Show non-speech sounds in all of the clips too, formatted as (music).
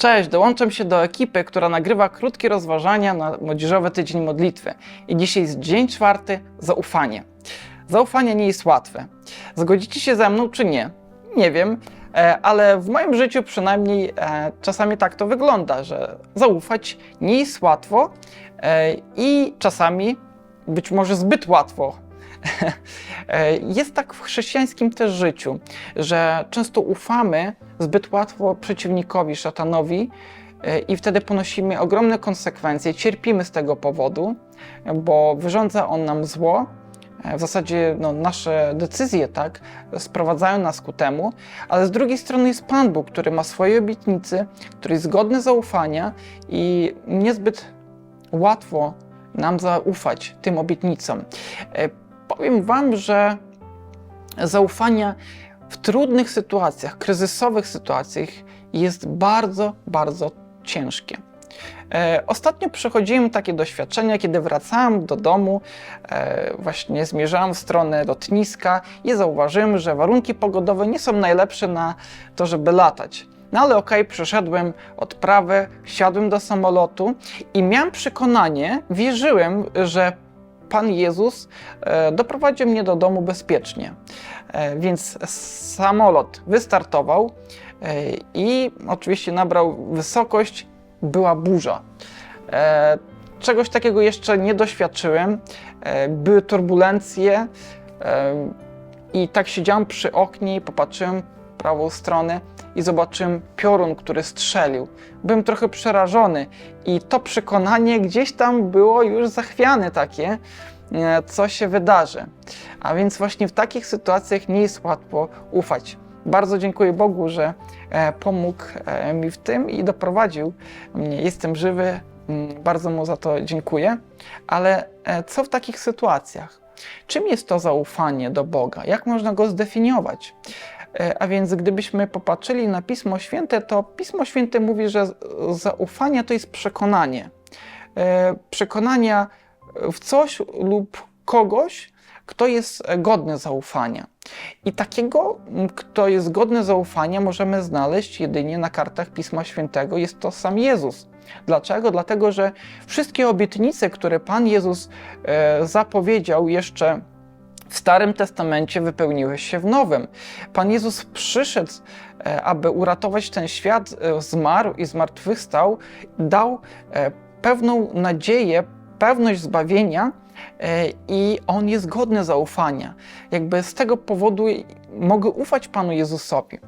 Cześć, dołączam się do ekipy, która nagrywa krótkie rozważania na Młodzieżowy Tydzień Modlitwy. I dzisiaj jest dzień czwarty, zaufanie. Zaufanie nie jest łatwe. Zgodzicie się ze mną czy nie? Nie wiem, e, ale w moim życiu przynajmniej e, czasami tak to wygląda, że zaufać nie jest łatwo e, i czasami być może zbyt łatwo. E, (laughs) Jest tak w chrześcijańskim też życiu, że często ufamy zbyt łatwo przeciwnikowi, szatanowi, e, i wtedy ponosimy ogromne konsekwencje, cierpimy z tego powodu, bo wyrządza on nam zło. E, W zasadzie no, nasze decyzje tak sprowadzają nas ku temu, ale z drugiej strony jest Pan Bóg, który ma swoje obietnice, który jest godny zaufania i niezbyt łatwo nam zaufać tym obietnicom. Powiem Wam, że zaufanie w trudnych sytuacjach, kryzysowych sytuacjach jest bardzo, bardzo ciężkie. E, Ostatnio przechodziłem takie doświadczenia, kiedy wracałem do domu, e, właśnie zmierzałem w stronę lotniska i zauważyłem, że warunki pogodowe nie są najlepsze na to, żeby latać. No ale okej, przeszedłem odprawę, wsiadłem do samolotu i miałem przekonanie, wierzyłem, że Pan Jezus e, doprowadził mnie do domu bezpiecznie. E, Więc samolot wystartował e, i oczywiście nabrał wysokość, była burza. Czegoś takiego jeszcze nie doświadczyłem. Były turbulencje i tak siedziałem przy oknie i popatrzyłem w prawą stronę i zobaczyłem piorun, który strzelił. Byłem trochę przerażony i to przekonanie gdzieś tam było już zachwiane takie, e, co się wydarzy. A więc właśnie w takich sytuacjach nie jest łatwo ufać. Bardzo dziękuję Bogu, że e, pomógł e, mi w tym i doprowadził mnie. Jestem żywy, bardzo mu za to dziękuję. Ale co w takich sytuacjach? Czym jest to zaufanie do Boga? Jak można go zdefiniować? E, A więc gdybyśmy popatrzyli na Pismo Święte, to Pismo Święte mówi, że zaufanie to jest przekonanie. E, Przekonania w coś lub kogoś, kto jest godny zaufania. I takiego, kto jest godny zaufania, możemy znaleźć jedynie na kartach Pisma Świętego. Jest to sam Jezus. Dlaczego? Dlatego, że wszystkie obietnice, które Pan Jezus e, zapowiedział jeszcze w Starym Testamencie wypełniły się w Nowym. Pan Jezus przyszedł, e, aby uratować ten świat, e, zmarł i zmartwychwstał, dał e, pewną nadzieję, pewność zbawienia i On jest godny zaufania. Jakby z tego powodu mogę ufać Panu Jezusowi.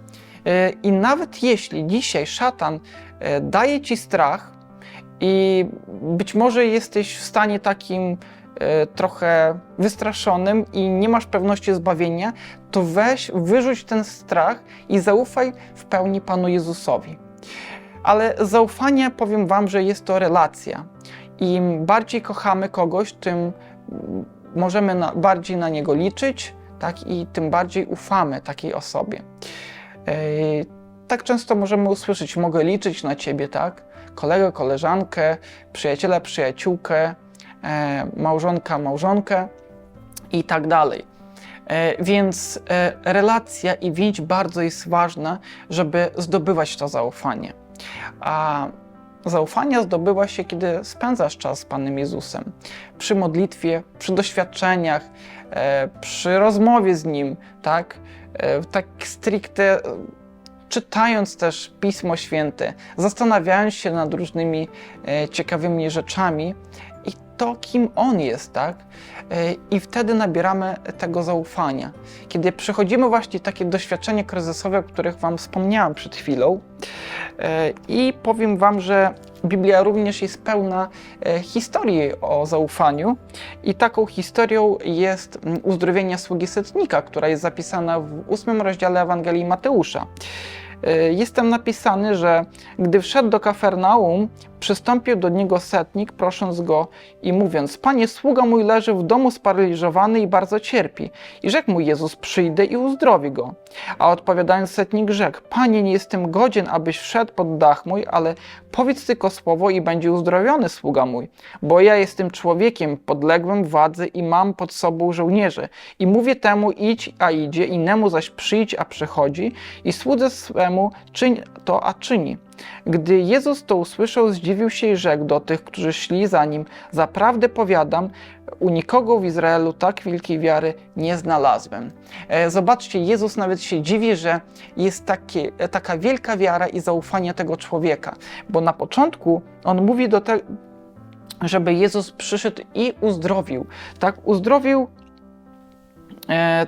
I nawet jeśli dzisiaj szatan daje Ci strach i być może jesteś w stanie takim trochę wystraszonym i nie masz pewności zbawienia, to weź, wyrzuć ten strach i zaufaj w pełni Panu Jezusowi. Ale zaufanie, powiem Wam, że jest to relacja. Im bardziej kochamy kogoś, tym możemy na, bardziej na niego liczyć, tak, i tym bardziej ufamy takiej osobie. E, tak często możemy usłyszeć: Mogę liczyć na ciebie, tak? Kolegę, koleżankę, przyjaciela, przyjaciółkę, małżonka, małżonkę i tak dalej. E, Więc e, relacja i więź bardzo jest ważna, żeby zdobywać to zaufanie. A zaufania zdobywa się, kiedy spędzasz czas z Panem Jezusem. Przy modlitwie, przy doświadczeniach, e, przy rozmowie z Nim, tak? E, Tak stricte e, czytając też Pismo Święte, zastanawiając się nad różnymi e, ciekawymi rzeczami i to, kim On jest, tak? E, I wtedy nabieramy tego zaufania. Kiedy przechodzimy właśnie takie doświadczenia kryzysowe, o których Wam wspomniałem przed chwilą, e, i powiem Wam, że Biblia również jest pełna e, historii o zaufaniu, i taką historią jest mm, uzdrowienie sługi setnika, która jest zapisana w ósmym rozdziale Ewangelii Mateusza. E, Jest tam napisane, że gdy wszedł do Kafarnaum, przystąpił do niego setnik, prosząc go i mówiąc: Panie, sługa mój leży w domu sparaliżowany i bardzo cierpi. I rzekł mu Jezus: Przyjdę i uzdrowi go. A odpowiadając setnik rzekł: Panie, nie jestem godzien, abyś wszedł pod dach mój, ale powiedz tylko słowo i będzie uzdrowiony sługa mój. Bo ja jestem człowiekiem podległym władzy i mam pod sobą żołnierzy. I mówię temu: idź, a idzie, innemu zaś przyjdź, a przychodzi. I słudze swemu czemu czyń to, a czyni. Gdy Jezus to usłyszał, zdziwił się i rzekł do tych, którzy szli za nim: Zaprawdę powiadam, u nikogo w Izraelu tak wielkiej wiary nie znalazłem. E, Zobaczcie, Jezus nawet się dziwi, że jest takie, e, taka wielka wiara i zaufanie tego człowieka, bo na początku on mówi do tego, żeby Jezus przyszedł i uzdrowił. Tak, uzdrowił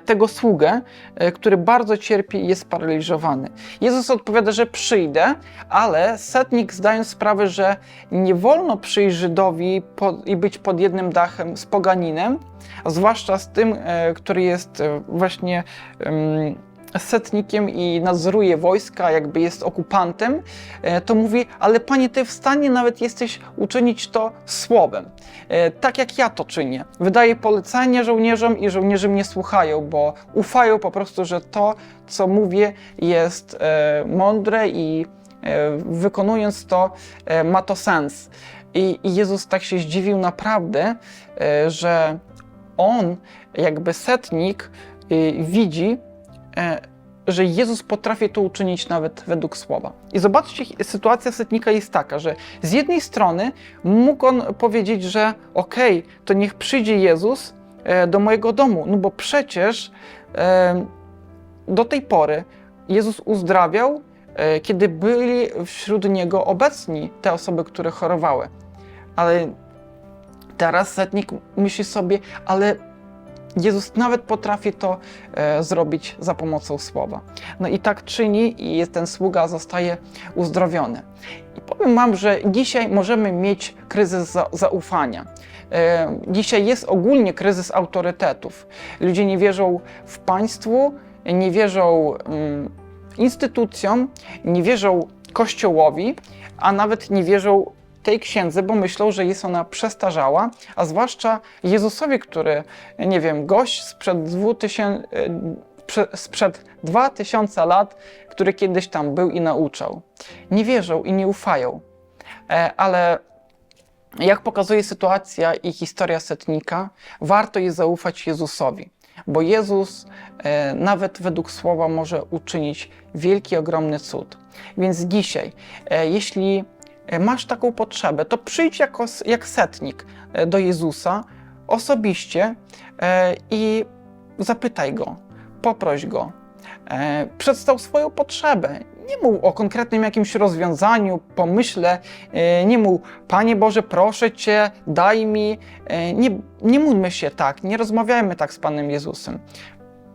tego sługę, e, który bardzo cierpi i jest sparaliżowany. Jezus odpowiada, że przyjdę, ale setnik zdając sprawę, że nie wolno przyjść Żydowi i być pod jednym dachem z poganinem, a zwłaszcza z tym, e, który jest e, właśnie setnikiem i nadzoruje wojska, jakby jest okupantem, e, to mówi, ale panie, ty w stanie nawet jesteś uczynić to słowem, e, tak jak ja to czynię. Wydaję polecenia żołnierzom i żołnierze mnie słuchają, bo ufają po prostu, że to, co mówię, jest e, mądre i wykonując to, ma to sens. I, Jezus tak się zdziwił naprawdę, że on, jakby setnik, widzi, że Jezus potrafi to uczynić nawet według słowa. I zobaczcie, sytuacja setnika jest taka, że z jednej strony mógł on powiedzieć, że okej, to niech przyjdzie Jezus e, do mojego domu, no bo przecież e, do tej pory Jezus uzdrawiał, e, kiedy byli wśród Niego obecni te osoby, które chorowały. Ale teraz setnik myśli sobie, ale Jezus nawet potrafi to e, zrobić za pomocą słowa. No i tak czyni i ten sługa zostaje uzdrowiony. I powiem Wam, że dzisiaj możemy mieć kryzys za, zaufania. E, dzisiaj jest ogólnie kryzys autorytetów. Ludzie nie wierzą w państwu, nie wierzą mm, instytucjom, nie wierzą Kościołowi, a nawet nie wierzą tej księdze, bo myślą, że jest ona przestarzała, a zwłaszcza Jezusowi, który, nie wiem, gość sprzed 2000, e, prze- sprzed 2000 lat, który kiedyś tam był i nauczał. Nie wierzą i nie ufają. E, Ale jak pokazuje sytuacja i historia setnika, warto jest zaufać Jezusowi, bo Jezus e, nawet według słowa może uczynić wielki, ogromny cud. Więc dzisiaj, e, jeśli masz taką potrzebę, to przyjdź jako, jak setnik e, do Jezusa osobiście e, i zapytaj Go, poproś Go, e, przedstaw swoją potrzebę. Nie mów o konkretnym jakimś rozwiązaniu, pomyśle, e, nie mów, Panie Boże, proszę Cię, daj mi. E, Nie, nie módlmy się tak, nie rozmawiajmy tak z Panem Jezusem.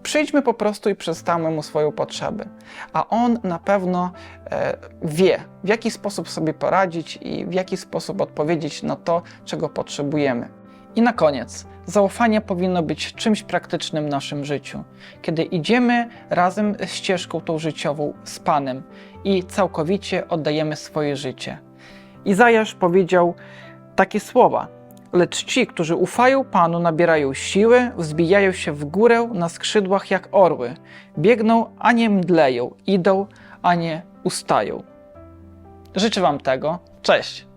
Przyjdźmy po prostu i przedstawmy Mu swoją potrzebę, a On na pewno e, wie, w jaki sposób sobie poradzić i w jaki sposób odpowiedzieć na to, czego potrzebujemy. I na koniec, zaufanie powinno być czymś praktycznym w naszym życiu, kiedy idziemy razem ścieżką tą życiową z Panem i całkowicie oddajemy swoje życie. Izajasz powiedział takie słowa: Lecz ci, którzy ufają Panu, nabierają siły, wzbijają się w górę na skrzydłach jak orły, biegną, a nie mdleją, idą, a nie ustają. Życzę Wam tego. Cześć!